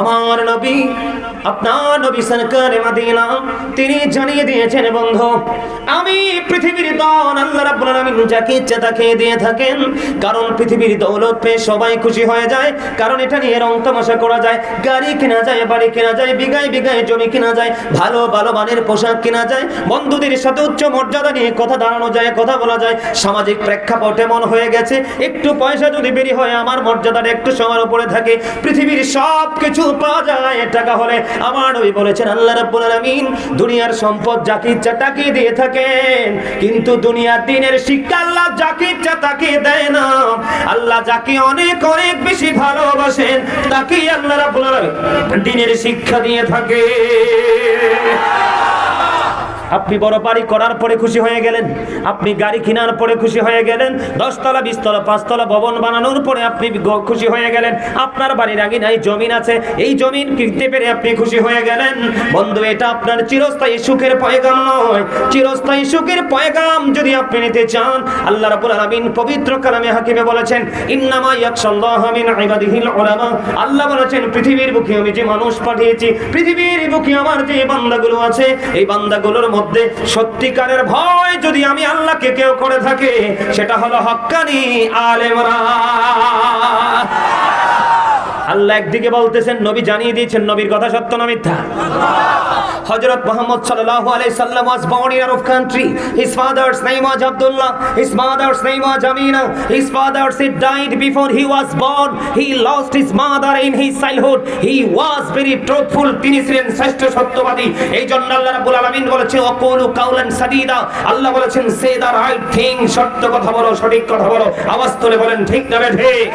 আমার নবী, আপনার নবী সরকারে মাদিনা, তিনি জানিয়ে দিয়েছেন, বন্ধু, আমি পৃথিবীর দন আল্লাহ রাব্বুল আলামিন যাকে ইচ্ছা তাকে দিয়ে থাকেন। কারণ পৃথিবীর দৌলত পেয়ে সবাই খুশি হয়ে যায়। কারণ এটা নিয়ে রং তামাশা করা যায়, গাড়ি কেনা যায়, বাড়ি কেনা যায়, বিঘায় বিঘায় জমি কেনা যায়, ভালো ভালো মানের পোশাক কেনা যায়, বন্ধুদের সাথে উচ্চ মর্যাদা নিয়ে কথা দাঁড়ানো যায়, কথা বলা যায়। সামাজিক প্রেক্ষাপট এমন হয়ে গেছে, একটু পয়সা যদি বেরি হয়, আমার মর্যাদাটা একটু সময়ের উপরে থাকে। পৃথিবীর সব কিছু পাওয়া যায় টাকা হলে আমার নবী বলেছেন, আল্লাহ রাব্বুল আলামিন দুনিয়ার সম্পদ যাকে ইচ্ছা তাকে দিয়ে থাকেন। কিন্তু দুনিয়ার দিনের শিক্ষা আল্লাহ যাকে ইচ্ছা তাকে দেয় না। আল্লাহ যাকে অনেক অনেক বেশি ভালোবাসেন, তাকেই আল্লাহ রাব্বুল আলামিন দিনের শিক্ষা দিয়ে থাকে আপনি বড় বাড়ি করার পরে খুশি হয়ে গেলেন, আপনি গাড়ি কেনার পরে খুশি হয়ে গেলেন, দশতলা, বিশতলা, পাঁচতলা ভবন বানানোর পরে আপনি খুশি হয়ে গেলেন, আপনার বাড়ির আগে নাই জমিন আছে, এই জমিন কিনতে পেরে আপনি খুশি হয়ে গেলেন। বন্ধু, এটা আপনার চিরস্থায়ী সুখের পয়গাম নয়। চিরস্থায়ী সুখের পয়গাম যদি আপনি নিতে চান, আল্লাহ রাব্বুল আলামিন পবিত্র কালামে হাকিমে বলেছেন, ইন্নামা ইয়াকশাল্লাহু মিন ইবাদিহিল উলামা আল্লাহ বলেছেন, পৃথিবীর বুকে আমি যে মানুষ পাঠিয়েছি, পৃথিবীর বুকে আমার যে বান্দাগুলো আছে, এই বান্দাগুলোর মধ্যে সত্যিকারের ভয় যদি আমি আল্লাহকে কেউ করে থাকে সেটা হলো হক্কানি আলেমরা। আল্লাহ একদিকে বলতেছেন, নবী জানিয়ে দিয়েছেন, নবীর কথা সত্য না মিথ্যা? হযরত মোহাম্মদ সাল্লাল্লাহু আলাইহি সাল্লাম was born in Arab country his father's name was Abdullah his mother's name was Amina his father's he died before he was born he lost his mother in his childhood he was very truthful তিনি ছিলেন শ্রেষ্ঠ সত্যবাদী। এই জন্য আল্লাহ রাব্বুল আলামিন বলেছে আকুলু কাউলান সাদিদা। আল্লাহ বলেছেন, সে দা রাইট থিং সত্য কথা বলো, সঠিক কথা বলো। আওয়াজ তুলে বলেন, ঠিক না ঠিক?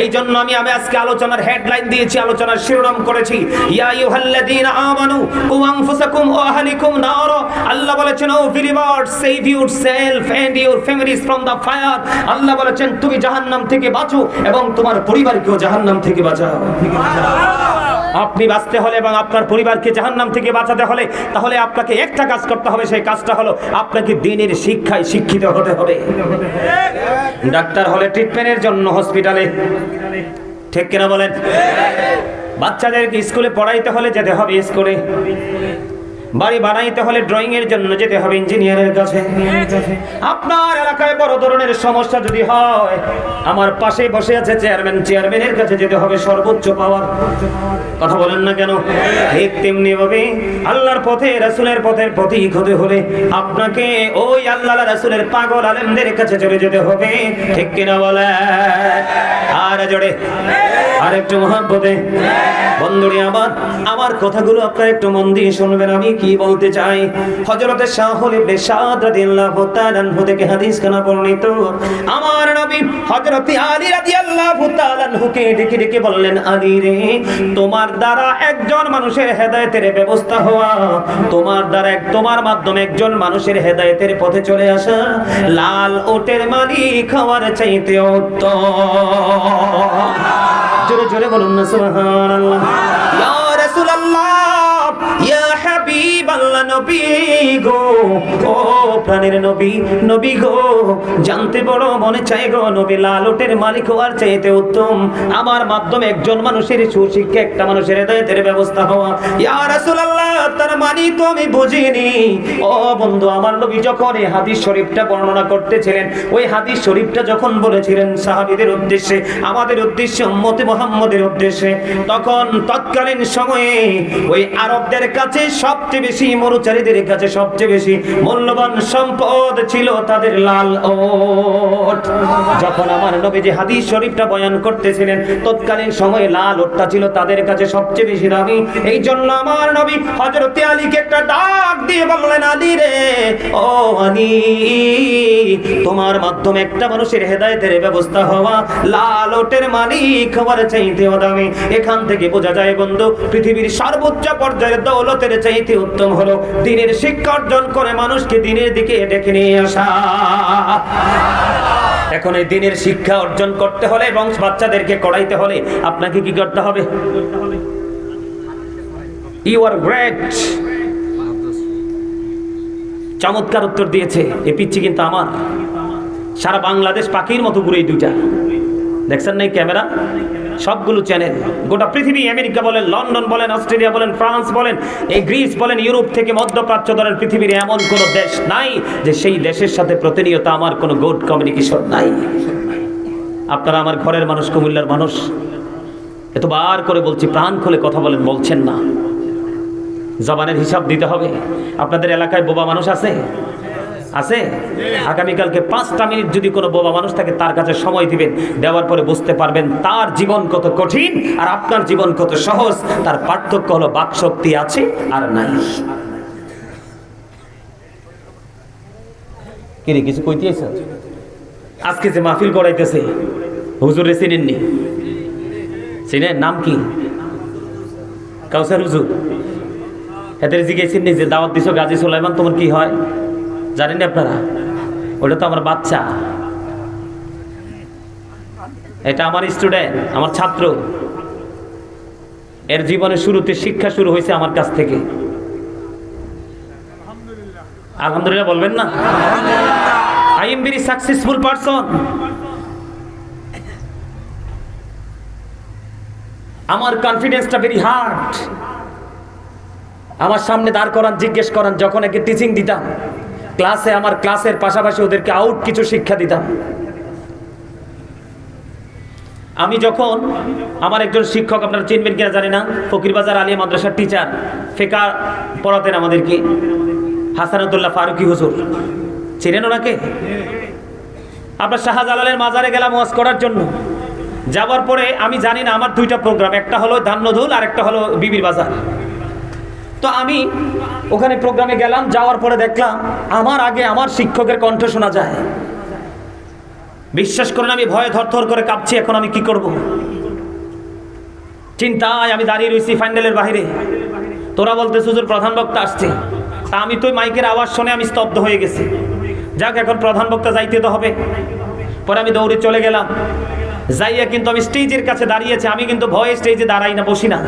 এই জন্য আমি আমি আজকে আলোচনার হেডলাইন দিয়েছি, আলোচনার শিরোনাম করেছি। ইয়া ইউহাল্লাযীনা আমানু, কু আনফুসাকুম ওয়া আহলিকুম নার। আল্লাহ বলেছেন, O believer save yourself and your families from the fire আল্লাহ বলেছেন, তুমি জাহান্নাম থেকে বাঁচো এবং তোমার পরিবারকেও জাহান্নাম থেকে বাঁচাও। আপনি বাঁচতে হলে এবং আপনার পরিবারকে জাহান্নাম থেকে বাঁচাতে হলে, তাহলে আপনাকে একটা কাজ করতে হবে, সেই কাজটা হলো আপনাকে দিনের শিক্ষায় শিক্ষিত হতে হবে। ডাক্তার হলে ট্রিটমেন্টের জন্য হসপিটালে ঠিক কিনা বলেন? বাচ্চাদেরকে স্কুলে পড়াইতে হলে যেতে হবে স্কুলে। বাড়ি বানাইতে হলে ড্রয়িং এর জন্য যেতে হবে ইঞ্জিনিয়ারের কাছে। আপনার এলাকায় বড় ধরনের সমস্যা যদি হয়, আমার পাশে বসে আছে চেয়ারম্যান চেয়ারম্যানের কাছে যেতে হবে সর্বোচ্চ পাওয়ার কথা বলেন না কেন? ঠিক তেমনি ভাবে আল্লাহর পথে, রাসূলের পথের প্রতীক হতে হলে আপনাকে ওই আল্লাহ রাসূলের পাগল আলেমদের কাছে চলে যেতে হবে। ঠিক কিনা বলে? আর জোরে। আর একটু মহাব্বতে। বন্ধুরে আমার আমার কথাগুলো আপনারা একটু মন দিয়ে শুনবেন, আমি কি বলতে চাই? হযরতে শাহুল ইবনে সাদ রাদিয়াল্লাহু তাআলা আনহু থেকে হাদিস কানা বর্ণিত। আমার নবী হযরতে আলী রাদিয়াল্লাহু তাআলা আনহুকে ডেকে ডেকে বললেন, আলী রে, তোমার দ্বারা একজন মানুষের হেদায়েতের ব্যবস্থা হওয়া, তোমার দ্বারা এক, তোমার মাধ্যমে একজন মানুষের হেদায়েতের পথে চলে আসা লাল ওটের মালিক হওয়ার চাইতে উত্তম। জোরে জোরে বলুন না, সুবহানাল্লাহ। নবী গো, ও প্রাণের নবী নবী গো। জানতে বড় মনে চাই গো নবী, লালটের মালিক হওয়ার চাইতে উত্তম। আমার মাধ্যমে একজন মানুষের সুশিক্ষা, একটা মানুষের হৃদয়ের ব্যবস্থা হওয়া। ইয়া রাসূলুল্লাহ, তার মানে তো আমি বুঝিনি। ও বন্ধু, আমার নবী যখন এই হাদিস শরীফটা বর্ণনা করতেছিলেন, ওই হাদিস শরীফটা যখন বলেছিলেন সাহাবীদের উদ্দেশ্যে, আমাদের উদ্দেশ্যে, উম্মতে মুহাম্মদের উদ্দেশ্যে, তখন তৎকালীন সময়ে ওই আরবদের কাছে সবচেয়ে বেশি মরুচারীদের কাছে সবচেয়ে বেশি মূল্যবান সম্পদ ছিল তাদের লাল ওট। যখন আমার নবী যে হাদিস শরীফটা বয়ান করতেছিলেন, তৎকালীন সময়ে লাল ওটটা ছিল তাদের কাছে সবচেয়ে বেশি দামি। এই জন্য আমার নবী হযরত আলীকে একটা ডাক দিয়ে বললেন, আলী রে, ও আলী, তোমার মাধ্যমে একটা মানুষের হেদায়েতের ব্যবস্থা হওয়া, লাল ওটের মালিক হওয়ার চাইতেও দামি। এখান থেকে বোঝা যায়, বন্ধু, পৃথিবীর সর্বোচ্চ পর্যায়ের দৌলতের চাইতে উত্তম হলো দিনের শিক্ষা অর্জন করে মানুষকে দিনের দিকে ডেকে নিয়ে আসা। এখন এই দিনের শিক্ষা অর্জন করতে হলে এবং বাচ্চাদেরকে করাইতে হলে আপনাকে কি করতে হবে? ইউ আর গ্রেট চমৎকার উত্তর দিয়েছে। এ পিচ্ছি কিন্তু আমার। সারা বাংলাদেশ পাখির মতো ঘুরে দুইটা। দেখছেন নাই ক্যামেরা? সবগুলো চ্যানেল গোটা পৃথিবী, আমেরিকা বলেন, লন্ডন বলেন, অস্ট্রেলিয়া বলেন, ফ্রান্স বলেন, এই গ্রিস বলেন, ইউরোপ থেকে মধ্যপ্রাচ্য ধরেন, পৃথিবীর এমন কোনো দেশ নাই যে সেই দেশের সাথে প্রতিনিয়ত আমার কোনো গুড কমিউনিকেশন নাই। আপনারা আমার ঘরের মানুষ, কুমিল্লার মানুষ এত বার করে বলছি, প্রাণ খুলে কথা বলেন, বলছেন না। জবানের হিসাব দিতে হবে। আপনাদের এলাকায় বোবা মানুষ আছে? আছে? আগামীকালকে পাঁচটা মিনিট যদি কোনো বোবা মানুষ থাকে, তার কাছে সময় দিবেন। দেওয়ার পরে বুঝতে পারবেন তার জীবন কত কঠিন আর আপনার জীবন কত সহজ। তার পার্থক্য হলো বাকশক্তি আছে আর নাই। কিরে কিছু কইতে আইছো? আজকে যে মাহফিল করাইতেছে, হুজুরে চিনেননি? চিনেন? নাম কি? কাউসার হুজুর। এদের জিজ্ঞেসেন নি যে, দাওয়াত দিছো গাজী সুলাইমান, তোমার কি হয়? জানেন আপনারা? ওটা তো আমার বাচ্চা। এটা আমার স্টুডেন্ট আমার ছাত্র। এর জীবনের শুরুতে শিক্ষা শুরু হয়েছে আমার কাছ থেকে। আলহামদুলিল্লাহ বলবেন না? I am very successful person আমার কনফিডেন্সটা ভেরি হার্ড আমার সামনে দাঁড় করান জিজ্ঞেস করান যখন একে টিচিং দিতাম। ক্লাসে, আমার ক্লাসের পাশাপাশি ওদেরকে আউট কিছু শিক্ষা দিতাম। আমি যখন আমার একজন শিক্ষক, আপনারা চিনবেন কিনা জানি না ফকিরবাজার আলিয়া মাদ্রাসার টিচার ফেকা পড়াতেন আমাদেরকে। হাসানুদ্দুল্লাহ ফারুকি হুজুর। চিনেন ওনাকে? আপনার শাহজালালের মাজারে গেলাম ওয়াজ করার জন্য। যাওয়ার পরে আমি জানি না, আমার দুইটা প্রোগ্রাম একটা হলো ধান্যধুল আর একটা হলো বিবির বাজার। তো আমি ওখানে প্রোগ্রামে গেলাম, যাওয়ার পরে দেখলাম আমার আগে আমার শিক্ষকের কণ্ঠ শোনা যায়। বিশ্বাস করেন, আমি ভয়ে থরথর করে কাঁপছি, এখন আমি কি করব? চিন্তায় আমি দাঁড়িয়ে রয়েছি ফাইনালের বাইরে তোরা বলতে সুজুর প্রধান বক্তা আসছে। তা আমি তো মাইকের আওয়াজ শুনে আমি স্তব্ধ হয়ে গেছি। যাক, এখন প্রধান বক্তা যাইতে তো হবে। পরে আমি দৌড়ে চলে গেলাম। যাইয়া কিন্তু আমি স্টেজের কাছে দাঁড়িয়েছি, আমি কিন্তু ভয়ে স্টেজে দাঁড়াই না, বসি না।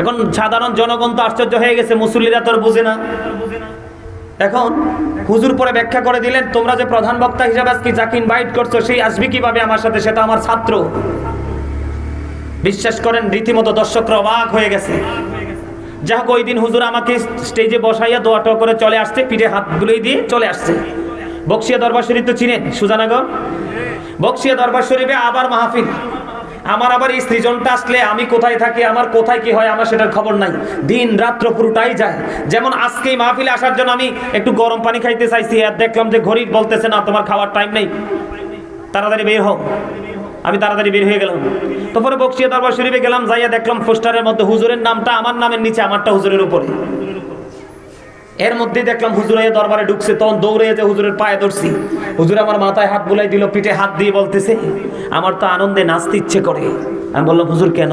এখন সাধারণ জনগণ তো আশ্চর্য হয়ে গেছে, মুসল্লিরা তোর বুঝে না। এখন হুজুর পরে ব্যাখ্যা করে দিলেন, তোমরা যে প্রধান বক্তা হিসাবে আজকে যাকে ইনভাইট করছ, সেই আসবে কীভাবে আমার সাথে? সেটা আমার ছাত্র। বিশ্বাস করেন, রীতিমতো দর্শকরা অবাক হয়ে গেছে। যা হোক ওই দিন হুজুর আমাকে স্টেজে বসাইয়া দোয়া টোয়া করে চলে আসছে, পিঠে হাত বুলিয়ে দিয়ে চলে আসছে। বক্সিয়া দরবার শরীফ তো চিনেন, সুজানগর? বক্সিয়া দরবার শরীফে আবার মাহফিল। আমার আবার এই সৃজনটা আসলে আমি কোথায় থাকি, আমার কোথায় কি হয়, আমার সেটার খবর নাই। দিন রাত্র পুরোটাই যায়। যেমন আজকে মাহফিলে আসার জন্য আমি একটু গরম পানি খাইতে চাইছি, আর দেখলাম যে ঘড়ি বলতেছে, না, তোমার খাওয়ার টাইম নেই। তাড়াতাড়ি বের হোক আমি তাড়াতাড়ি বের হয়ে গেলাম। তারপরে বক্সিয়া দরবার শরীফে গেলাম, যাইয়া দেখলাম পোস্টারের মধ্যে হুজুরের নামটা আমার নামের নিচে, আমারটা হুজুরের উপরে। এর মধ্যে দেখলাম হুজুরাইয়া দরবারে ঢুকছে, তখন দৌড়ে যে হুজুরের পায়ে ধরছি। হুজুর আমার মাথায় হাত বুলাই দিল, পিঠে হাত দিয়ে বলতেছে, আমার তো আনন্দে নাচতে ইচ্ছে করে। আমি বললাম, হুজুর, কেন?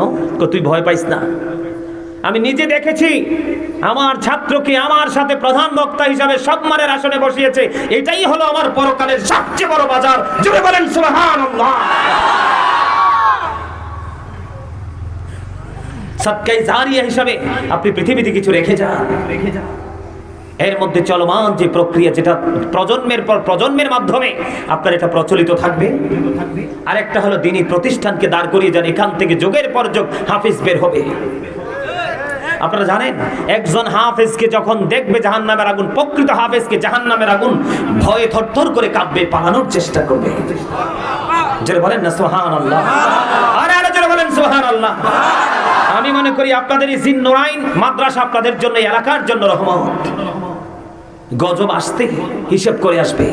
তুই ভয় পাইস না? আমি নিজে দেখেছি, আমার ছাত্রকে আমার সাথে প্রধান বক্তা হিসাবে সম্মানের আসনে বসিয়েছে। এটাই হলো আমার পরকালের সবচেয়ে বড় বাজার। জুড়ে বলেন সৎকাই জারিয়া হিসাবে আপনি পৃথিবীতে কিছু রেখে যান রেখে যান। এর মধ্যে চলমান যে প্রক্রিয়া যেটা প্রজন্মের পর প্রজন্মের মাধ্যমে আপনার এটা প্রচলিত থাকবে। আরেকটা হলো দিনী প্রতিষ্ঠানকে দাঁড় করিয়ে যান এখান থেকে যোগের পর যোগ হাফিজ বের হবে। আপনারা জানেন, একজন হাফেজকে যখন দেখবে জাহান নামের আগুন, প্রকৃত হাফেজকে জাহান নামের আগুন ভয়ে থরথর করে কাঁপবে, পালানোর চেষ্টা করবে। যারা বলেন না সোহান আল্লাহ আরে আরে যারা বলেন সোহান আল্লাহ আমি মনে করি আপনাদের এই জিন্নুরাইন মাদ্রাসা আপনাদের জন্য এলাকার জন্য রহমত। গজব আসতে হিসেব করে আসবে।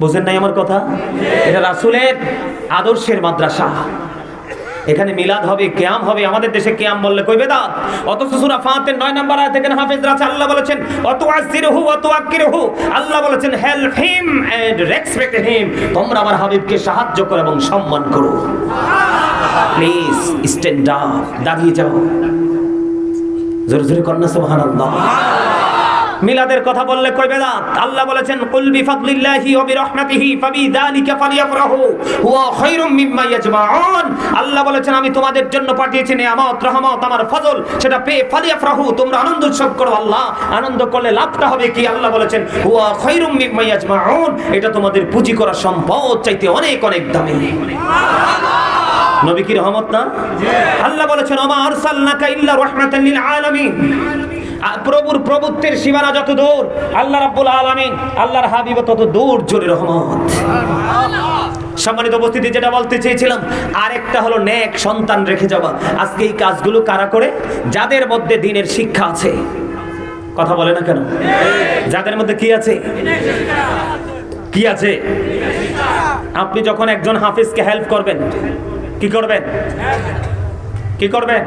বুঝেন নাই আমার কথা? এটা রাসুলের আদর্শের মাদ্রাসা। এখানে মিলাদ হবে, কেয়াম হবে, আমাদের দেশে কেয়াম বললে কই বেদাত? অথচ সূরা ফাতির 9 নম্বর আয়াতে এখানে হাফেজরা আছে, আল্লাহ বলেছেন অত আজিরহু অত আকিরহু আল্লাহ বলেছেন help him and respect him তোমরা আমার হাবিবকে সাহায্য করো এবং সম্মান করো। প্লিজ স্ট্যান্ড আপ দাঁড়িয়ে যাও। জোরে জোরে কন্যা সুবহানাল্লাহ। মিলাদের কথা বললে কই বেদাত আল্লাহ বলেছেন কুল বিফাদলিল্লাহি ওয়া বিরহমাতিহি ফাবিযালিকা ফালিয়াফরাহু হুয়া খায়রুম মিম্মা ইয়াজমাউন। আল্লাহ বলেছেন আমি তোমাদের জন্য পাঠিয়েছি নিয়ামত রহমত আমার ফজল সেটা পেয়ে ফালিয়াফরাহু তোমরা আনন্দ উৎসব করো আল্লাহ। আনন্দ করলে লাভটা হবে কি? আল্লাহ বলেছেন হুয়া খায়রুম মিম্মা ইয়াজমাউন এটা তোমাদের পুঁজি করা সম্পদ চাইতে অনেক অনেক দামি। নবী কি রহমত না? আল্লাহ বলেছেন আমা আরসালনাকা ইল্লা রাহমাতাল লিল আলামিন। প্রভুর প্রভুত্বের সীমানা যত দূর, আল্লাহ রাব্বুল আলামিন, আল্লাহর হাবিব তত দূর, জোরে রহমত। সম্মানিত উপস্থিতি, যেটা বলতে চেয়েছিলাম, আরেকটা হলো নেক সন্তান রেখে যাওয়া। আজকে এই কাজগুলো কারা করে? যাদের মধ্যে দিনের শিক্ষা আছে। কথা বলে না কেন? যাদের মধ্যে কি আছে? কি আছে? আপনি যখন একজন হাফিজকে হেল্প করবেন, কি করবেন? কি করবেন?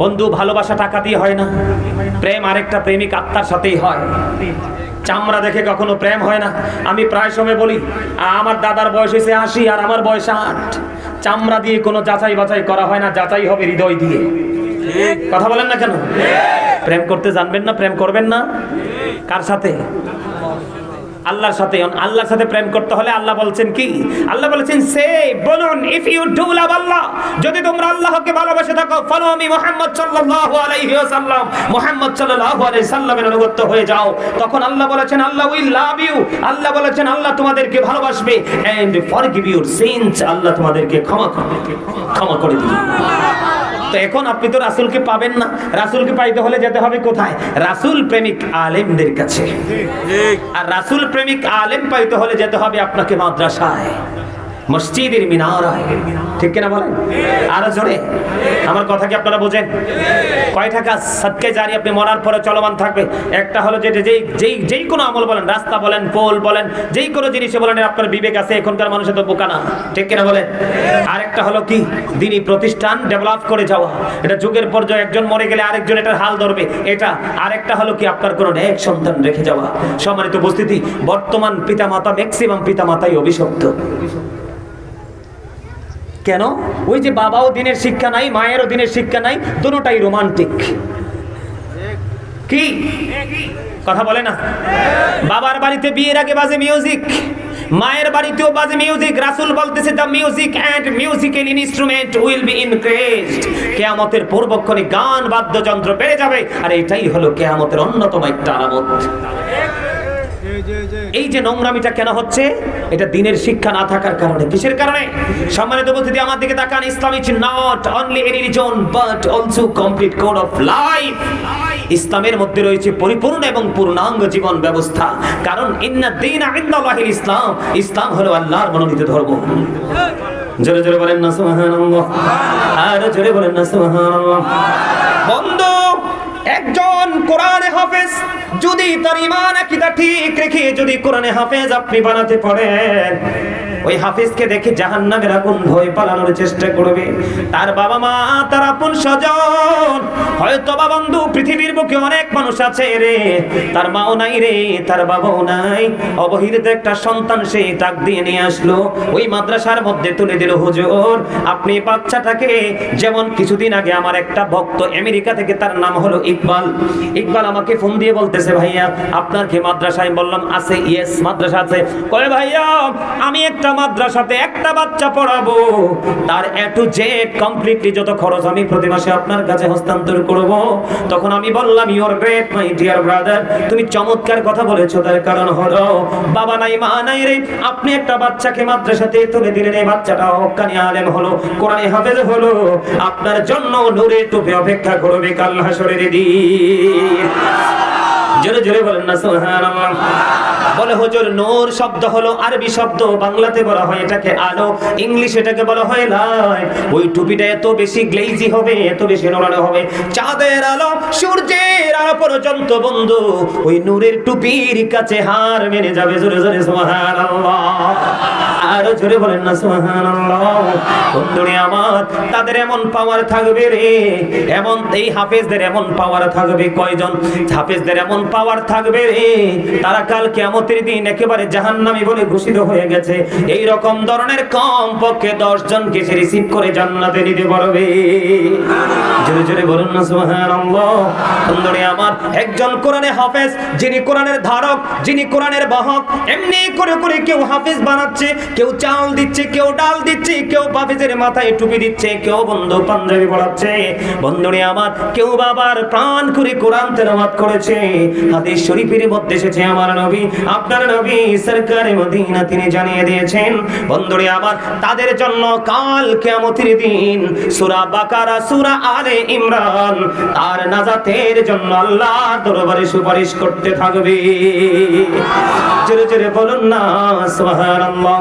বন্ধু, ভালোবাসা টাকা দিয়ে হয় না। প্রেম আরেকটা প্রেমিক আত্মার সাথেই হয়। চামড়া দেখে কখনো প্রেম হয় না। আমি প্রায় সময় বলি, আমার দাদার বয়স হয়েছে আশি আর আমার বয়স আট। চামড়া দিয়ে কোনো যাচাই বাছাই করা হয় না, যাচাই হবে হৃদয় দিয়ে। কথা বলেন না কেন? প্রেম করতে জানবেন না, প্রেম করবেন না। কার সাথে? আল্লাহর সাথে আল্লাহর সাথে প্রেম করতে হলে আল্লাহ বলছেন কি? আল্লাহ বলেছেন, সে বলুন if you do love Allah যদি তোমরা আল্লাহকে ভালোবাসে থাকো ফলো আমি মুহাম্মদ সাল্লাল্লাহু আলাইহি ওয়াসাল্লাম মুহাম্মদ সাল্লাল্লাহু আলাইহি সাল্লামের অনুগত হয়ে যাও। তখন আল্লাহ বলেছেন, আল্লাহ উইল লাভ ইউ আল্লাহ বলেছেন, আল্লাহ তোমাদেরকে ভালোবাসবে। এন্ড ফরগিভ ইউর সিনস আল্লাহ তোমাদেরকে ক্ষমা করবে। ক্ষমা করে দিবে। তো এখন আপনি তো রাসুলকে পাবেন না। রাসুলকে পাইতে হলে যেতে হবে কোথায়? রাসুল প্রেমিক আলেমদের কাছে। আর রাসুল প্রেমিক আলেম পাইতে হলে যেতে হবে আপনাকে মাদ্রাসায়। মসজিদের মিনারায় ঠিক কিনা বলেন? আরও জোরে। আমার কথা কি আপনারা বোঝেন? কয় টাকা সদকে জারি, আপনি মরার পরে চলমান থাকবে। একটা হলো যে যেই যেই যেই কোনো আমল বলেন, রাস্তা বলেন পোল বলেন, যেই কোনো জিনিসে বলেন আপনার বিবেক আছে, এখনকার মানুষের তো বোকা না। ঠিক কিনা বলেন? আরেকটা হলো কি? দিনই প্রতিষ্ঠান ডেভেলপ করে যাওয়া। এটা যুগের পর্যায়ে একজন মরে গেলে আরেকজন এটার হাল ধরবে। এটা আরেকটা হলো কি? আপনার কোনো এক সন্তান রেখে যাওয়া। সম্মানিত উপস্থিতি, বর্তমান পিতামাতা ম্যাক্সিমাম পিতামাতাই অভিশপ্ত। কেন? ওই যে বাবাও দিনের শিক্ষা নাই, মায়েরও দিনের শিক্ষা নাই, দুটোটাই রোমান্টিক কি? কথা বলে না। বাবার বাড়িতে বিয়ের আগে বাজে মিউজিক মায়ের বাড়িতেও বাজে মিউজিক রাসূল বলতেছে the music and musical instrument will be increased কিয়ামতের পূর্বক্ষণে গান, বাদ্যযন্ত্র বেড়ে যাবে, আর এটাই হলো কিয়ামতের অন্যতম একটা আলামত। এই যে নোংরামিটা কেন হচ্ছে? এটা দিনের শিক্ষা না থাকার কারণে। কিসের কারণে? সম্মানিত উপস্থিতি আমার দিকে তাকান। Islam is not only any reason but also complete code of life ইসলামের মধ্যে রয়েছে পরিপূর্ণ এবং পূর্ণাঙ্গ জীবন ব্যবস্থা। কারণ, ইন্না দিন ইন্দাল্লাহিল ইসলাম। ইসলাম হলো আল্লাহর মনোনীত ধর্ম। জোরে জোরে বলেন না, সুবহানাল্লাহ। আর জোরে বলেন না, সুবহানাল্লাহ। বন্ধু, একজন কোরআনে হাফেজ যদি তার ইমান আকীদা ঠিক রেখে যদি কোরআনে হাফেজ আপনি বানাতে পারেন। ওই হাফিজকে দেখে জাহান্নামের আগুন ভয় পালানোর চেষ্টা করবে। তার বাবা মা, তার আপন স্বজন। হয়তো বা বন্ধু, পৃথিবীর বুকে অনেক মানুষ আছে রে। তার মাও নাই রে, তার বাবাও নাই। অবহিত একটা সন্তান সে টাক দিয়ে নিয়ে আসলো। ওই মাদ্রাসার মধ্যে তুলে দিল, হুজুর, আপনি বাচ্চাটাকে যেমন কিছুদিন আগে আমার একটা ভক্ত আমেরিকা থেকে, তার নাম হলো ইকবাল। ইকবাল আমাকে ফোন দিয়ে বলতেছে, ভাইয়া, আপনার কি মাদ্রাসায়? বললাম, আছে, ইয়েস, মাদ্রাসা আছে। কয়, ভাইয়া, আমি একটা মাদ্রাসাতে একটা বাচ্চা পড়াবো। তার এ টু জেড কমপ্লিটলি যত খরচ আমি প্রতি মাসে আপনার কাছে হস্তান্তর করব, তখন আমি বললাম you're great my dear brother তুমি চমৎকার কথা বলেছ, তার কারণ হলো, বাবা নাই, মা নাই রে, আপনি একটা বাচ্চাকে মাদ্রাসাতে তুলে দিলেন, এই বাচ্চাটা হক্কানি আলেম হলো, কোরআনে হাফেজ হলো, আপনার জন্য নূরে টুপে অপেক্ষা করবে কাল হাসরের দিন। জোরে জোরে বলেন না, সুবহানাল্লাহ। বলে হুজুর, নূর শব্দ হলো আরবি শব্দ, বাংলাতে বলা হয় এটাকে আলো, ইংলিশ এটাকে বলা হয় লাইট। ওই টুপিটা এত বেশি গ্লেজি হবে, এত বেশি নোড়ানো হবে। চাঁদের আলো সূর্যের পর্যন্ত, বন্ধু, ওই নূরের টুপির কাছে হার মেনে যাবে জোরে জোরে, সুবহানাল্লাহ। আর জোরে বলেন না, সুবহানাল্লাহ। বন্ধুরে আমার, তাদের এমন পাওয়ার থাকবে রে। এমন, এই হাফেজদের এমন পাওয়ার থাকবে কয়জন? হাফেজদের এমন পাওয়ার থাকবে রে। তারা কাল কিয়ামতের দিন একেবারে জাহান্নামী বলে ঘোষিত হয়ে গেছে। এই রকম ধরনের কম পক্ষে 10 জনকে সে রিসিভ করে জান্নাতে নিতে পারবে। জোরে জোরে বলুন না, সুবহানাল্লাহ। বন্ধুরে আমার একজন কোরআনে হাফেজ, যিনি কোরআনের ধারক, যিনি কোরআনের বাহক, এমনি করে করে কেউ হাফেজ বানাচ্ছে, কেউ চাল দিচ্ছে, কেউ ডাল দিচ্ছে, কেউ হাফেজের মাথায় টুপি দিচ্ছে, কেউ বন্ধু পাঞ্জাবি পড়াচ্ছে। বন্ধুরে আমার, কেউ বাবার প্রাণ করে কোরআন তেলাওয়াত করেছে। হাদিস শরীফের মধ্যে এসেছে আমার নবী, আপনার নবী সরকারে মদিনা তিনি জানিয়ে দিয়েছেন, বন্ধুরে আমার, তাদের জন্য কাল কিয়ামতের দিন, সূরা বাকারা, সূরা আলে ইমরান, তার নাজাতের জন্য আল্লাহ দরবারে সুপারিশ করতে থাকবে। জোরে জোরে বলুন না, সুবহানাল্লাহ।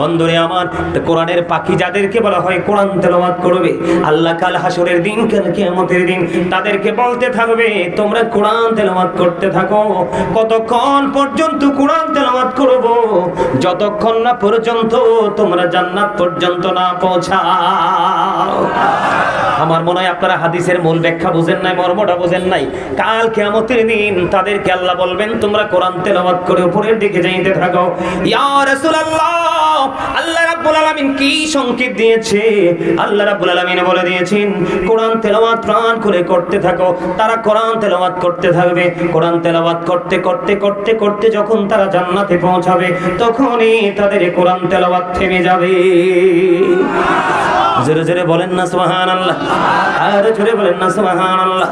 বন্ধুরে আমার কোরআনের পাখি যাদেরকে বলা হয় কোরআন তেলাওয়াত করবে, আল্লাহ কাল হাসরের দিন কাল কিয়ামতের দিন তাদেরকে বলতে থাকবে, তোমরা কোরআন তেলাওয়াত করতে থাকো, কতক্ষণ পর্যন্ত কোরআন তেলাওয়াত করব? যতক্ষণ না পর্যন্ত তোমরা জান্নাত পর্যন্ত না পৌঁছাও। আমার মনে হয় আপনারা হাদিসের মূল ব্যাখ্যা বুঝেন নাই, মর্মটা বুঝেন নাই। কাল কিয়ামতের দিন তাদেরকে আল্লাহ বলবেন, তোমরা কোরআন তেলাওয়াত করে উপরের দিকে যাইতে থাকো। আল্লাহ কি সংকেত দিয়েছে? আল্লাহ বলে দিয়েছেন, কোরআন প্রাণ করে করতে থাকো। তারা কোরআন করতে থাকবে। কোরআন করতে করতে করতে করতে যখন তারা জান্নাতে পৌঁছাবে, তখনই তাদের কোরআন তেলাওয়াত থেমে যাবে। জোরে জোরে বলেন না সুবহানাল্লাহ। আর জোরে বলেন না সুবহানাল্লাহ।